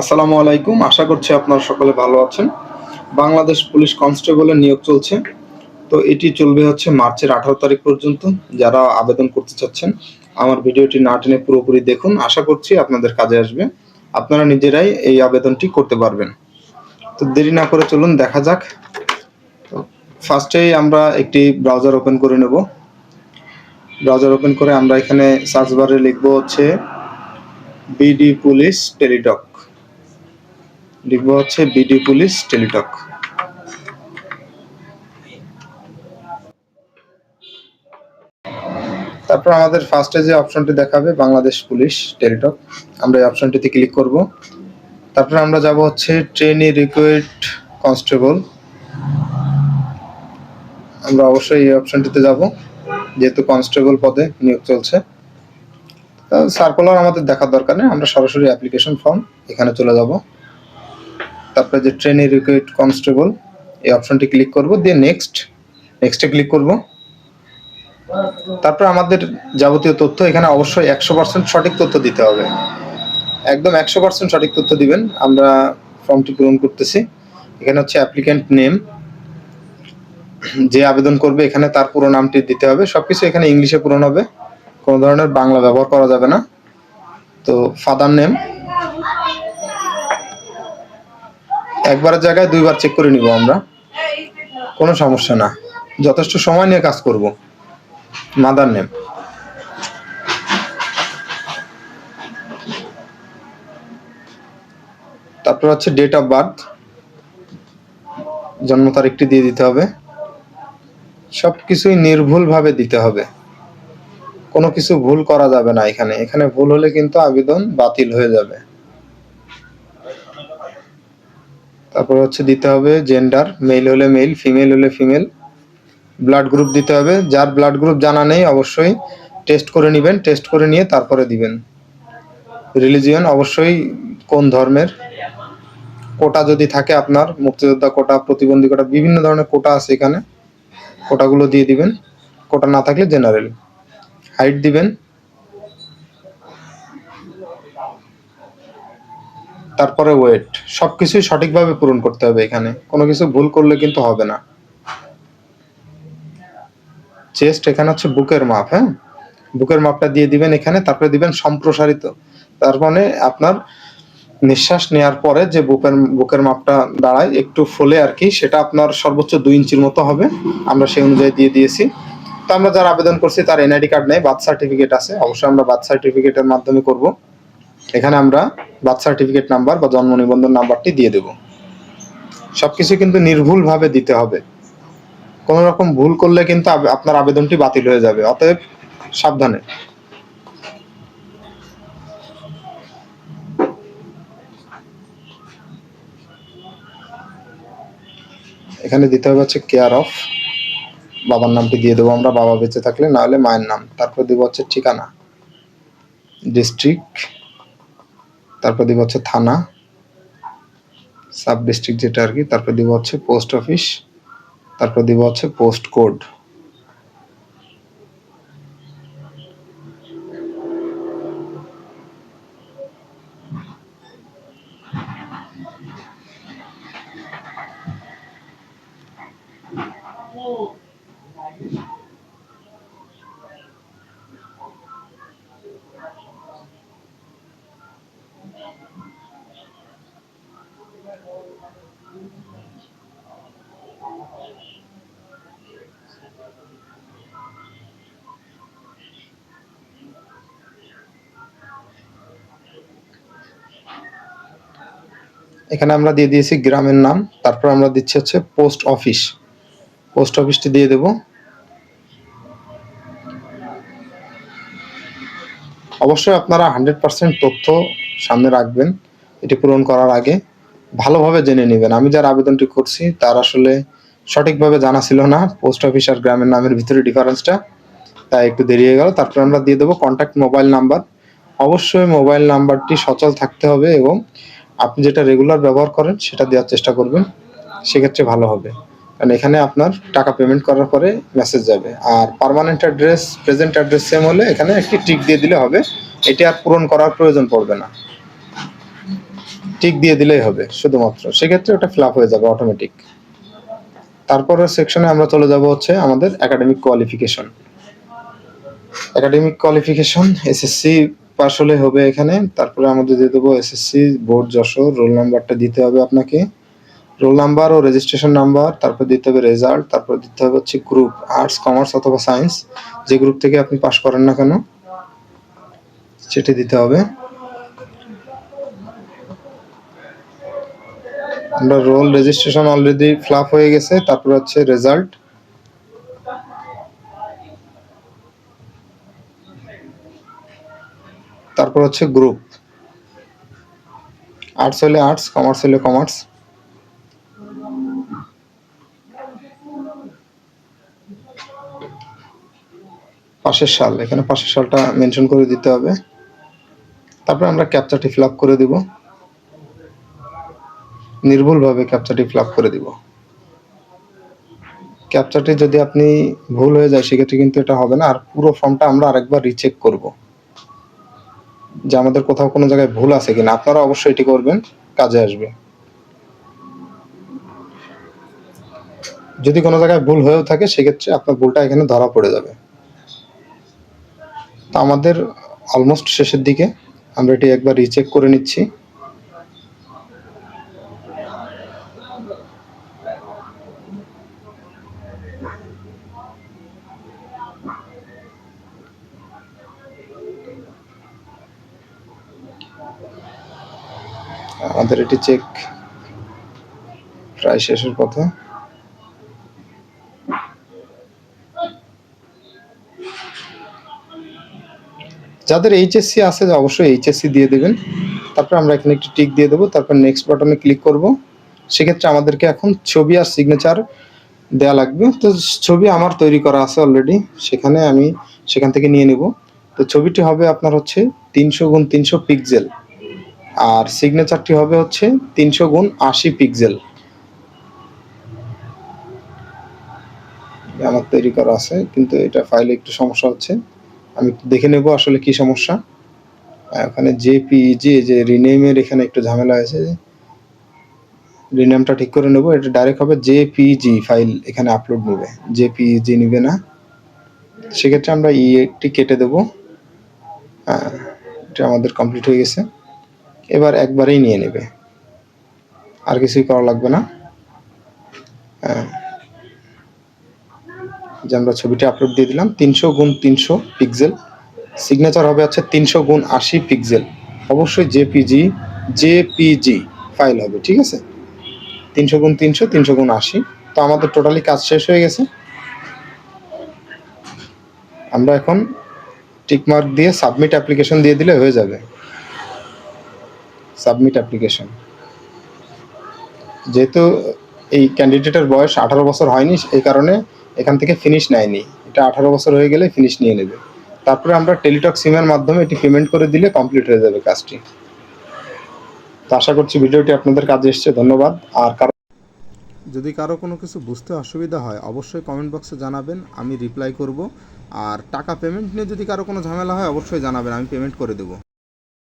আসসালামু আলাইকুম। আশা করছি আপনারা সকলে ভালো আছেন। বাংলাদেশ পুলিশ কনস্টেবলের নিয়োগ চলছে। তো এটি চলবে হচ্ছে মার্চের আঠারো তারিখ পর্যন্ত। যারা আবেদন করতে চাচ্ছেন, আমার ভিডিওটি না টেনে পুরোপুরি দেখুন। আশা করছি আপনাদের কাজে আসবে। আপনারা নিজেরাই এই আবেদনটি করতে পারবেন। তো দেরি না করে চলুন, দেখা যাক। ফার্স্টেই আমরা একটি ব্রাউজার ওপেন করে নেব। ব্রাউজার ওপেন করে আমরা এখানে সার্চ বারে লিখব হচ্ছে বিডি পুলিশ টেলিটক লিখব হচ্ছে বিডি পুলিশ টেলিটক। তারপর আমাদের ফার্স্টে যে অপশনটি দেখাবে, বাংলাদেশ পুলিশ টেলিটক। আমরা এই অপশনটিতে ক্লিক করব। তারপর আমরা যাব হচ্ছে ট্রেনি রিকোয়েড কনস্টেবল আমরা অবশ্যই এই অপশনটিতে যাব, যেহেতু কনস্টেবল পদে নিয়োগ চলছে। সার্কুলার আমাদের দেখার দরকার নেই, আমরা সরাসরি অ্যাপ্লিকেশন ফর্ম এখানে চলে যাব। তারপরে যে ট্রেনে রিকুইট কনস্টেবল এই অপশনটি ক্লিক করব, দিয়ে নেক্সট নেক্সটে ক্লিক করব। তারপর আমাদের যাবতীয় তথ্য, এখানে অবশ্যই একশো পার্সেন্ট সঠিক তথ্য দিতে হবে। একদম একশো পার্সেন্ট সঠিক তথ্য দিবেন, আমরা ফর্মটি পূরণ করতেছি। এখানে হচ্ছে অ্যাপ্লিক্যান্ট নেম যে আবেদন করবে, এখানে তার পুরো নামটি দিতে হবে। সবকিছু এখানে ইংলিশে পূরণ হবে। কোনো ধরনের বাংলা ব্যবহার করা যাবে না। তো ফাদার নেম একবারের জায়গায় দুইবার চেক করে নিব আমরা। কোনো সমস্যা না। যথেষ্ট সময় নিয়ে কাজ করব। Mother name. তারপর হচ্ছে ডেট অফ বার্থ জন্ম তারিখটি দিয়ে দিতে হবে। সব কিছুই নির্ভুলভাবে দিতে হবে। কোনো কিছু ভুল করা যাবে না এখানে। এখানে ভুল হলে কিন্তু আবেদন বাতিল হয়ে যাবে। তারপর হচ্ছে দিতে হবে জেন্ডার মেল হলে মেল ফিমেল হলে ফিমেল ব্লাড গ্রুপ দিতে হবে। যার ব্লাড গ্রুপ জানা নেই, অবশ্যই টেস্ট করে নেবেন টেস্ট করে নিয়ে তারপরে দিবেন। রিলিজিয়ন অবশ্যই কোন ধর্মের? কোটা যদি থাকে আপনার, মুক্তিযোদ্ধা কোটা, প্রতিবন্ধী কোটা, বিভিন্ন ধরনের কোটা আছে এখানে। কোটাগুলো দিয়ে দিবেন। কোটা না থাকলে জেনারেল হাইট দিবেন। তারপরে ওয়েট সবকিছুই সঠিকভাবে পূরণ করতে হবে এখানে। কোনো কিছু ভুল করলে কিন্তু হবে না। চেস্ট এখানে হচ্ছে বুকের মাপ হ্যাঁ? বুকের মাপটা দিয়ে দিবেন এখানে, তারপরে দিবেন সম্প্রসারিত। তার মানে আপনার নিঃশ্বাস নেওয়ার পরে যে বুকের বুকের মাপটা দাঁড়ায়, একটু ফলে আর কি, সেটা আপনার সর্বোচ্চ দুই ইঞ্চির মতো হবে। আমরা সেই অনুযায়ী দিয়ে দিয়েছি। তো আমরা যারা আবেদন করছি, তার এনআইডি কার্ড নেই বার্থ সার্টিফিকেট আছে। অবশ্যই আমরা বার্থ সার্টিফিকেটের মাধ্যমে করব। এখানে আমরা বার্থ সার্টিফিকেট নাম্বার বা জন্ম নিবন্ধন নাম্বারটি দিয়ে দেব। সবকিছু কিন্তু নির্ভুলভাবে দিতে হবে। কোনো রকম ভুল করলে কিন্তু আপনার আবেদনটি বাতিল হয়ে যাবে, অতএব সাবধানে। এখানে দিতে হবে হচ্ছে কেয়ার অফ বাবার নামটি দিয়ে দেবো আমরা, বাবা বেঁচে থাকলে না হলে মায়ের নাম। তারপর দেবো হচ্ছে ঠিকানা। ডিস্ট্রিক্ট তারপর দিব হচ্ছে থানা সাব ডিস্ট্রিক্ট যেটা আর কি, তারপর দিব হচ্ছে পোস্ট অফিস, তারপর দিব হচ্ছে পোস্ট কোড। এখানে আমরা দিয়ে দিয়েছি গ্রামের নাম, তারপর আমরা দিচ্ছি হচ্ছে পোস্ট অফিস। পোস্ট অফিসটি দিয়ে দেব। অবশ্যই আপনারা হান্ড্রেড পার্সেন্ট তথ্য সামনে রাখবেন, এটি পূরণ করার আগে। ভালোভাবে জেনে নেবেন, আমি যার আবেদনটি করছি তার আসলে সঠিকভাবে জানা ছিল না, পোস্ট অফিস আর গ্রামের নামের ভিতরে ডিফারেন্সটা। তাই একটু দেরি হয়ে গেল, তারপর আমরা দিয়ে দেবো কন্ট্যাক্ট মোবাইল নাম্বার অবশ্যই মোবাইল নাম্বারটি সচল থাকতে হবে এবং আপনি যেটা রেগুলার ব্যবহার করেন, সেটা দেওয়ার চেষ্টা করবেন। সেক্ষেত্রে ভালো হবে। কারণ এখানে আপনার টাকা পেমেন্ট করার পরে মেসেজ যাবে। আর permanent address present address same হলে এখানে একটি টিক দিয়ে দিলে হবে। এটি আর পূরণ করার প্রয়োজন পড়বে না। টিক দিয়ে দিলেই হবে, শুধুমাত্র। সেক্ষেত্রে ওটা ফিল হয়ে যাবে অটোমেটিক তারপরের সেকশনে আমরা চলে যাব হচ্ছে আমাদের academic qualification academic qualification SSC pass হলে হবে এখানে। তারপরে আমাদের দিয়ে দেবো এসএসসি বোর্ড যশোর রোল নাম্বারটা দিতে হবে আপনাকে। রোল নাম্বার ও রেজিস্ট্রেশন নাম্বার তারপর দিতে হবে রেজাল্ট তারপর দিতে হবে হচ্ছে গ্রুপ আর্টস কমার্স অথবা সায়েন্স যে গ্রুপ থেকে আপনি পাস করেন না কেন, সেটি দিতে হবে। আমরা রোল রেজিস্ট্রেশন অলরেডি ফ্লাপ হয়ে গেছে, তারপর হচ্ছে রেজাল্ট তারপর হচ্ছে গ্রুপ আর্টস হলে আর্টস কমার্স হলে কমার্স পাশের সাল, এখানে পাশের সালটা মেনশন করে দিতে হবে। তারপর আমরা ক্যাপচারটি ফিল করে দিব। নির্ভুলভাবে ক্যাপচারটি ফিল করে দিব। ক্যাপচারটি যদি আপনি ভুল হয়ে যায়, সেক্ষেত্রে কিন্তু এটা হবে না। আর পুরো ফর্মটা আমরা আরেকবার রিচেক করব। যে আমাদের কোথাও কোনো জায়গায় ভুল আছে কিনা আপনারা অবশ্যই এটি করবেন, কাজে আসবে। যদি কোনো জায়গায় ভুল হয়েও থাকে, সেক্ষেত্রে আপনার ভুলটা এখানে ধরা পড়ে যাবে। তো আমাদের অলমোস্ট শেষের দিকে আমরা এটি একবার রিচেক করে নিচ্ছি। আমাদের এটি চেক প্রায় শেষের পথে। যাদের এইচএসসি আছে, অবশ্যই এইচএসসি দিয়ে দেবেন। তারপর আমরা এখানে একটি টিক দিয়ে দেবো, তারপর নেক্সট বাটনে ক্লিক করব। সেক্ষেত্রে আমাদেরকে এখন ছবি আর সিগনেচার দেয়া লাগবে। তো ছবি আমার তৈরি করা আছে অলরেডি সেখানে আমি সেখান থেকে নিয়ে নেব। তো ছবিটি হবে আপনার হচ্ছে তিনশো গুণ তিনশো পিক্সেল আর সিগনেচারটি হবে হচ্ছে তিনশো গুণ আশি পিক্সেল আমার তৈরি করা আছে, কিন্তু এটা ফাইলে একটু সমস্যা হচ্ছে। আমি দেখে নেব আসলে কি সমস্যা। ওখানে জেপিজি যে রিনেমের এখানে একটু ঝামেলা হয়েছে রিনেমটা ঠিক করে নেব, এটা ডাইরেক্ট হবে জেপিজি ফাইল এখানে আপলোড নেবে। জেপিজি নেবে না। সেক্ষেত্রে আমরা ইটি কেটে দেবো। হ্যাঁ এটা আমাদের কমপ্লিট হয়ে গেছে। এবার একবারেই নিয়ে নেবে। আর কিছুই করা লাগবে না। হ্যাঁ। যে আমরা ছবিটি আপলোড দিয়ে দিলাম, তিনশো গুণ তিনশো পিক্সেল সিগনেচার হবে হচ্ছে তিনশো গুণ আশি পিক্সেল অবশ্যই জেপিজি জেপিজি ফাইল হবে, ঠিক আছে? তিনশো গুণ তিনশো তিনশো গুণ আশি। তো আমাদের টোটালি কাজ শেষ হয়ে গেছে। আমরা এখন টিকমার্ক দিয়ে সাবমিট অ্যাপ্লিকেশন দিয়ে দিলে হয়ে যাবে। Submit application. যেহেতু এই ক্যান্ডিডেটের বয়স আঠারো বছর হয়নি, এই কারণে এখান থেকে ফিনিশ নেয়নি। এটা আঠারো বছর হয়ে গেলে ফিনিশ নিয়ে নেবে। তারপরে আমরা টেলিটক সিমের মাধ্যমে এটি পেমেন্ট করে দিলে কমপ্লিট হয়ে যাবে কাজটি। তো আশা করছি ভিডিওটি আপনাদের কাজে এসছে, ধন্যবাদ। আর কারও যদি কারও কোনো কিছু বুঝতে অসুবিধা হয়, অবশ্যই কমেন্ট বক্সে জানাবেন, আমি রিপ্লাই করব। আর টাকা পেমেন্ট নিয়ে যদি কারও কোনো ঝামেলা হয়, অবশ্যই জানাবেন, আমি পেমেন্ট করে দেবো।